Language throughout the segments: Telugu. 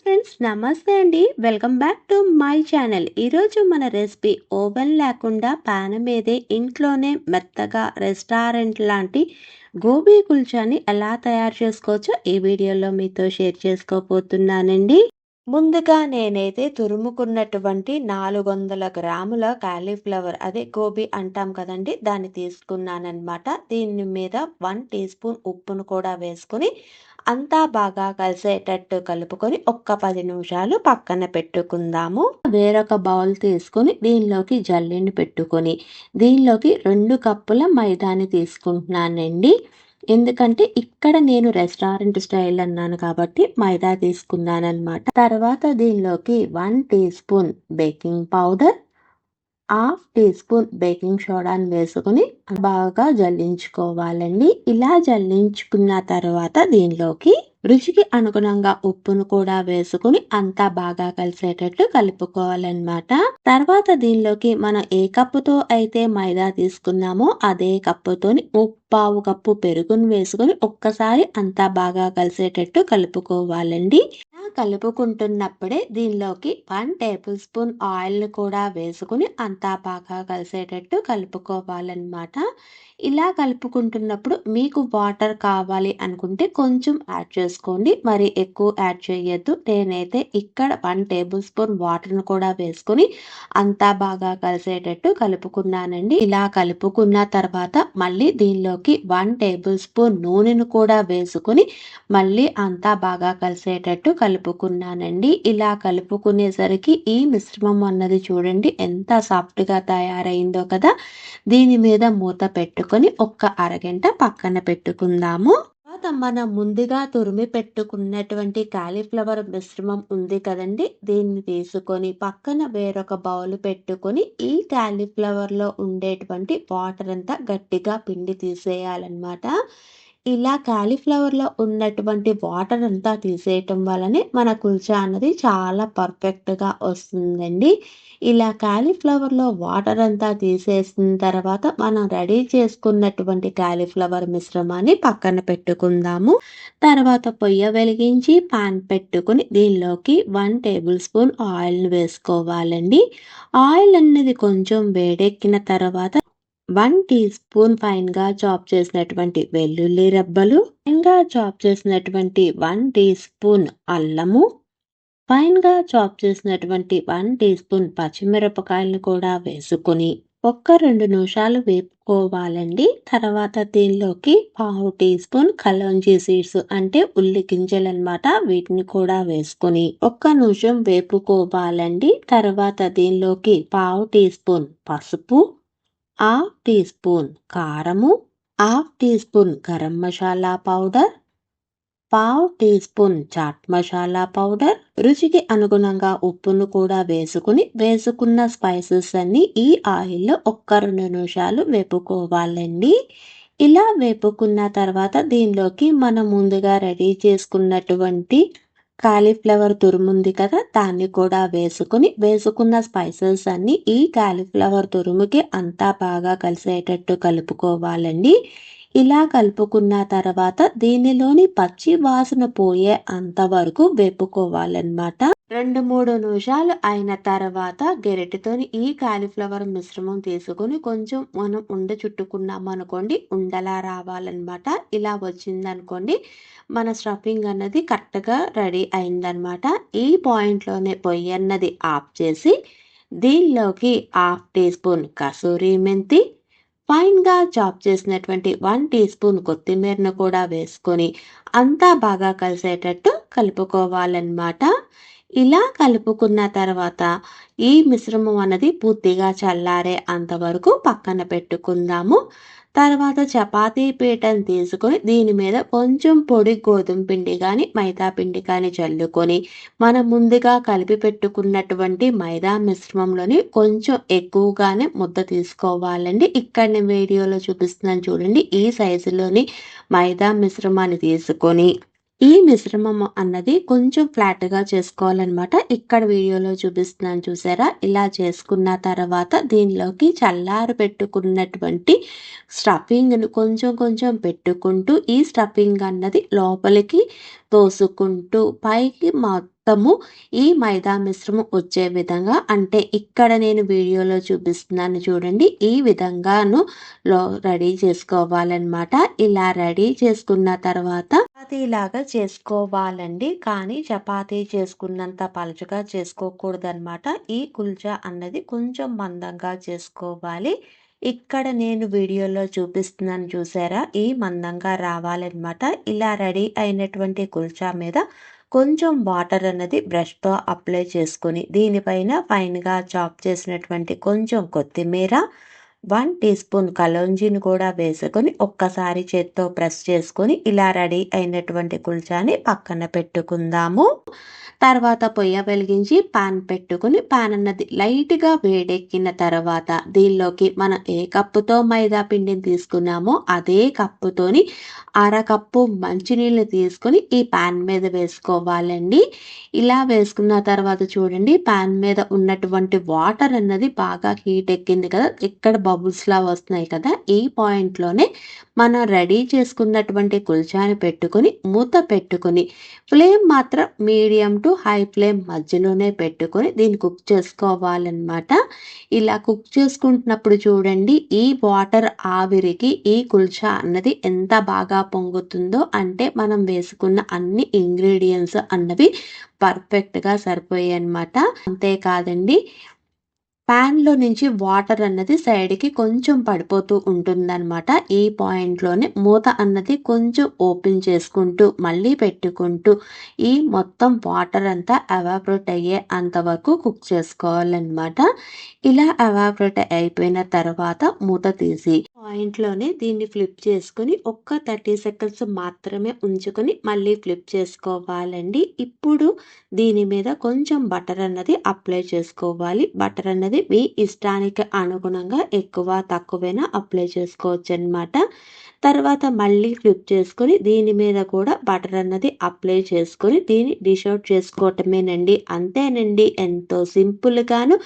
ఫ్రెండ్స్ నమస్తే అండి. Welcome back to my channel ఈరోజు మన రెసిపీ ఓవెన్ లేకుండా పాన్ మీదే ఇంట్లోనే మెత్తగా రెస్టారెంట్ లాంటి గోబీ కుల్చాని ఎలా తయారు చేసుకోవచ్చో ఈ వీడియోలో మీతో షేర్ చేసుకోబోతున్నానండి. ముందుగా నేనైతే తురుముకున్నటువంటి నాలుగు వందల గ్రాముల కాలీఫ్లవర్ అదే గోబీ అంటాం కదండి దాన్ని తీసుకున్నానమాట దీని మీద వన్ టీ స్పూన్ ఉప్పును కూడా వేసుకుని అంతా బాగా కలిసేటట్టు కలుపుకొని ఒక్క పది నిమిషాలు పక్కన పెట్టుకుందాము. వేరొక బౌల్ తీసుకొని దీనిలోకి జల్లిని పెట్టుకొని దీనిలోకి రెండు కప్పుల మైదాని తీసుకుంటున్నానండి. ఎందుకంటే ఇక్కడ నేను రెస్టారెంట్ స్టైల్ అన్నాను కాబట్టి మైదా తీసుకున్నాను అనమాట తర్వాత దీనిలోకి one tea spoon baking powder half tea spoon baking సోడాని వేసుకుని బాగా జల్లించుకోవాలండి. ఇలా జల్లించుకున్న తర్వాత దీనిలోకి రుచికి అనుగుణంగా ఉప్పును కూడా వేసుకుని అంతా బాగా కలిసేటట్లు కలుపుకోవాలన్నమాట. తర్వాత దీనిలోకి మనం ఏ కప్పుతో అయితే మైదా తీసుకున్నామో అదే కప్పుతోని ఉప్పావు కప్పు పెరుగును వేసుకుని ఒక్కసారి అంతా బాగా కలిసేటట్టు కలుపుకోవాలండి. కలుపుకుంటున్నప్పుడే దీనిలోకి వన్ టేబుల్ స్పూన్ ఆయిల్ని కూడా వేసుకుని అంతా బాగా కలిసేటట్టు కలుపుకోవాలన్నమాట. ఇలా కలుపుకుంటున్నప్పుడు మీకు వాటర్ కావాలి అనుకుంటే కొంచెం యాడ్ చేసుకోండి. మరి ఎక్కువ యాడ్ చేయొద్దు. నేనైతే ఇక్కడ వన్ టేబుల్ స్పూన్ వాటర్ను కూడా వేసుకుని అంతా బాగా కలిసేటట్టు కలుపుకున్నానండి. ఇలా కలుపుకున్న తర్వాత మళ్ళీ దీనిలోకి వన్ టేబుల్ స్పూన్ నూనెను కూడా వేసుకుని మళ్ళీ అంతా బాగా కలిసేటట్టు కలుపుకున్నానండి. ఇలా కలుపుకునేసరికి ఈ మిశ్రమం అన్నది చూడండి ఎంత సాఫ్ట్గా తయారైందో కదా. దీని మీద మూత పెట్టుకొని ఒక్క అరగంట పక్కన పెట్టుకుందాము. తర్వాత మనం ముందుగా తురిమి పెట్టుకున్నటువంటి కాలీఫ్లవర్ మిశ్రమం ఉంది కదండి. దీన్ని తీసుకొని పక్కన వేరొక బౌల్ పెట్టుకొని ఈ కాలీఫ్లవర్లో ఉండేటువంటి వాటర్ అంతా గట్టిగా పిండి తీసేయాలన్నమాట. ఇలా కాలీఫ్లవర్లో ఉన్నటువంటి వాటర్ అంతా తీసేయటం వల్లనే మన కుల్చా అన్నది చాలా పర్ఫెక్ట్గా వస్తుందండి. ఇలా కాలీఫ్లవర్లో వాటర్ అంతా తీసేసిన తర్వాత మనం రెడీ చేసుకున్నటువంటి కాలీఫ్లవర్ మిశ్రమాన్ని పక్కన పెట్టుకుందాము. తర్వాత పొయ్య వెలిగించి పాన్ పెట్టుకుని దీనిలోకి వన్ టేబుల్ స్పూన్ ఆయిల్ని వేసుకోవాలండి. ఆయిల్ అనేది కొంచెం వేడెక్కిన తర్వాత వన్ టీ స్పూన్ ఫైన్గా చాప్ చేసినటువంటి వెల్లుల్లి రెబ్బలు ఫైన్గా చాప్ చేసినటువంటి వన్ టీ స్పూన్ అల్లము ఫైన్గా చాప్ చేసినటువంటి వన్ టీ స్పూన్ పచ్చిమిరపకాయలను కూడా వేసుకుని ఒక్క రెండు నిమిషాలు వేపుకోవాలండి. తర్వాత దీనిలోకి పావు టీ స్పూన్ కలోంజీ సీడ్స్ అంటే ఉల్లి గింజలు అనమాట వీటిని కూడా వేసుకుని ఒక్క నిమిషం వేపుకోవాలండి. తర్వాత దీనిలోకి పావు టీ స్పూన్ పసుపు హాఫ్ టీ స్పూన్ కారము half tea spoon garam masala powder పావు tea spoon chaat masala powder. రుచికి అనుగుణంగా ఉప్పును కూడా వేసుకుని వేసుకున్న స్పైసెస్ అన్ని ఈ ఆయిల్లో ఒక్క రెండు నిమిషాలు వేపుకోవాలండి. ఇలా వేపుకున్న తర్వాత దీనిలోకి మనం ముందుగా రెడీ చేసుకున్నటువంటి కాలీఫ్లవర్ తురుముంది కదా దాన్ని కూడా వేసుకుని వేసుకున్న స్పైసెస్ అన్ని ఈ కాలీఫ్లవర్ తురుముకి అంతా బాగా కలిసేటట్టు కలుపుకోవాలండి. ఇలా కలుపుకున్న తర్వాత దీనిలోని పచ్చి వాసన పోయే అంతవరకు వేపుకోవాలన్నమాట. రెండు మూడు నిమిషాలు అయిన తర్వాత గెరటితోని ఈ కాలీఫ్లవర్ మిశ్రమం తీసుకొని కొంచెం మనం ఉండ చుట్టుకున్నాం అనుకోండి ఉండలా రావాలన్నమాట. ఇలా వచ్చిందనుకోండి మన స్టఫింగ్ అన్నది కరెక్ట్గా రెడీ అయిందనమాట ఈ పాయింట్లోనే పొయ్యి అన్నది ఆఫ్ చేసి దీనిలోకి హాఫ్ టీ స్పూన్ కసూరి మెంతి ఫైన్గా చాప్ చేసినటువంటి వన్ టీ స్పూన్ కొత్తిమీరను కూడా వేసుకొని అంతా బాగా కలిసేటట్టు కలుపుకోవాలన్నమాట. ఇలా కలుపుకున్న తర్వాత ఈ మిశ్రమం అన్నది పూర్తిగా చల్లారే అంతవరకు పక్కన పెట్టుకుందాము. తర్వాత చపాతీ పీటను తీసుకొని దీని మీద కొంచెం పొడి గోధుమ పిండి కానీ మైదా పిండి కానీ చల్లుకొని మనం ముందుగా కలిపి పెట్టుకున్నటువంటి మైదా మిశ్రమంలోని కొంచెం ఎక్కువగానే ముద్ద తీసుకోవాలండి. ఇక్కడ నేను వీడియోలో చూపిస్తున్నాను చూడండి. ఈ సైజులోని మైదా మిశ్రమాన్ని తీసుకొని ఈ మిశ్రమం అన్నది కొంచెం ఫ్లాట్గా చేసుకోవాలన్నమాట. ఇక్కడ వీడియోలో చూపిస్తున్నాను చూసారా? ఇలా చేసుకున్న తర్వాత దీనిలోకి చల్లారు పెట్టుకున్నటువంటి స్టఫింగ్ను కొంచెం కొంచెం పెట్టుకుంటూ ఈ స్టఫింగ్ అన్నది లోపలికి తోసుకుంటూ పైకి మొత్తము ఈ మైదా మిశ్రమం వచ్చే విధంగా అంటే ఇక్కడ నేను వీడియోలో చూపిస్తున్నాను చూడండి ఈ విధంగాను లో రెడీ చేసుకోవాలన్నమాట. ఇలా రెడీ చేసుకున్న తర్వాత చపాతీలాగా చేసుకోవాలండి. కానీ చపాతీ చేసుకున్నంత పలుచగా చేసుకోకూడదనమాట ఈ కుల్చా అన్నది కొంచెం మందంగా చేసుకోవాలి. ఇక్కడ నేను వీడియోలో చూపిస్తున్నాను చూసారా? ఈ మందంగా రావాలన్నమాట. ఇలా రెడీ అయినటువంటి కుల్చా మీద కొంచెం వాటర్ అన్నది బ్రష్తో అప్లై చేసుకుని దీనిపైన ఫైన్గా చాప్ చేసినటువంటి కొంచెం కొత్తిమీర వన్ టీ స్పూన్ కలోంజిని కూడా వేసుకొని ఒక్కసారి చేత్తో ప్రెస్ చేసుకొని ఇలా రెడీ అయినటువంటి కుల్చాని పక్కన పెట్టుకుందాము. తర్వాత పొయ్య వెలిగించి పాన్ పెట్టుకుని పాన్ అన్నది లైట్గా వేడెక్కిన తర్వాత దీనిలోకి మనం ఏ కప్పుతో మైదా పిండిని తీసుకున్నామో అదే కప్పుతోని అరకప్పు మంచినీళ్ళు తీసుకొని ఈ పాన్ మీద వేసుకోవాలండి. ఇలా వేసుకున్న తర్వాత చూడండి పాన్ మీద ఉన్నటువంటి వాటర్ అన్నది బాగా హీట్ ఎక్కింది కదా ఇక్కడ బబుల్స్లా వస్తున్నాయి కదా ఈ పాయింట్లోనే మనం రెడీ చేసుకున్నటువంటి కుల్చాని పెట్టుకొని మూత పెట్టుకొని ఫ్లేమ్ మాత్రం మీడియం టు హై ఫ్లేమ్ మధ్యలోనే పెట్టుకొని దీన్ని కుక్ చేసుకోవాలన్నమాట. ఇలా కుక్ చేసుకుంటున్నప్పుడు చూడండి ఈ వాటర్ ఆవిరికి ఈ కుల్చా అన్నది ఎంత బాగా పొంగుతుందో అంటే మనం వేసుకున్న అన్ని ఇంగ్రీడియంట్స్ అన్నవి పర్ఫెక్ట్గా సరిపోయాయి అనమాట అంతేకాదండి ప్యాన్లో నుంచి వాటర్ అన్నది సైడ్కి కొంచెం పడిపోతూ ఉంటుందన్నమాట. ఈ పాయింట్లోనే మూత అన్నది కొంచెం ఓపెన్ చేసుకుంటూ మళ్ళీ పెట్టుకుంటూ ఈ మొత్తం వాటర్ అంతా ఎవాపరేట్ అయ్యే అంతవరకు కుక్ చేసుకోవాలన్నమాట. ఇలా ఎవాపరేట్ అయిపోయిన తర్వాత మూత తీసి పాయింట్లోనే దీన్ని ఫ్లిప్ చేసుకుని ఒక్క థర్టీ సెకండ్స్ మాత్రమే ఉంచుకొని మళ్ళీ ఫ్లిప్ చేసుకోవాలండి. ఇప్పుడు దీని మీద కొంచెం బటర్ అన్నది అప్లై చేసుకోవాలి. బటర్ అన్నది మీ ఇష్టానికి అనుగుణంగా ఎక్కువ తక్కువైనా అప్లై చేసుకోవచ్చు అనమాట తర్వాత మళ్ళీ ఫ్లిప్ చేసుకొని దీని మీద కూడా బటర్ అన్నది అప్లై చేసుకొని దీన్ని డిష్ అవుట్ చేసుకోవటమేనండి. అంతేనండి. ఎంతో సింపుల్గాను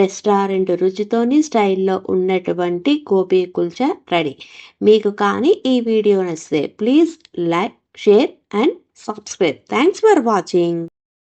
రెస్టారెంట్ రుచితోని స్టైల్లో ఉన్నటువంటి గోబీ కుల్చా రెడీ. మీకు కానీ ఈ వీడియో నచ్చితే please like share and subscribe thanks for watching